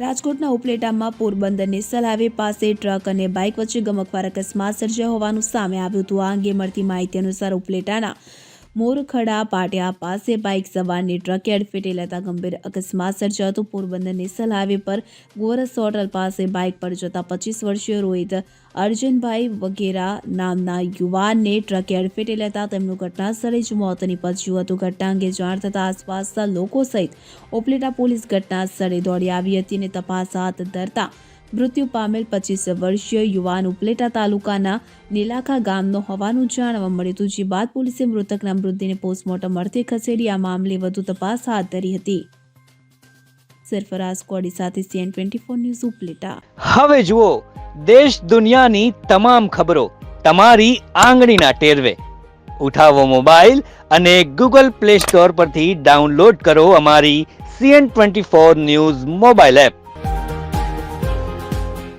રાજકોટના ઉપલેટામાં પોરબંદરની સલાવે પાસે ટ્રક અને બાઇક વચ્ચે ગમકવાર અકસ્માત સર્જાયો હોવાનું સામે આવ્યું હતું. આ અંગે મળતી માહિતી અનુસાર ઉપલેટાના મોરખડા પાટિયા પાસે બાઇક સવારની ટ્રકે અડફેટે લેતા ગંભીર અકસ્માત સર્જાયો હતો. પોરબંદરની સલાવે પર ગોરસ હોટલ પાસે બાઇક પર જતા પચીસ વર્ષીય રોહિત અર્જુનભાઈ વગેરા નામના યુવાનને ટ્રકે અડફેટે લેતા તેમનું ઘટનાસ્થળે જ મોત નીપજ્યું હતું. ઘટના અંગે જાણ થતાં આસપાસના લોકો સહિત ઓપલેટા પોલીસ ઘટનાસ્થળે દોડી આવી હતી અને તપાસ હાથ ધરતા મૃત્યુ પામેલ પચીસ વર્ષીય યુવાન ઉપલેટા તાલુકાના નીલાખા ગામનો હોવાનું જાણવા મળ્યું હતું, જે બાદ પોલીસે મૃતકના મૃતદેહને પોસ્ટમોર્ટમ અર્થે ખસેડી આ મામલે વધુ તપાસ હાથ ધરી હતી. સરફરાઝ કોડી સાથે CN twenty four news Upleta. હવે જુઓ, દેશ દુનિયાની તમામ ખબરો તમારી આંગળીના ટેરવે. ઉઠાવો મોબાઈલ અને ગૂગલ પ્લે સ્ટોર પરથી ડાઉનલોડ કરો અમારી CN twenty four news mobile app.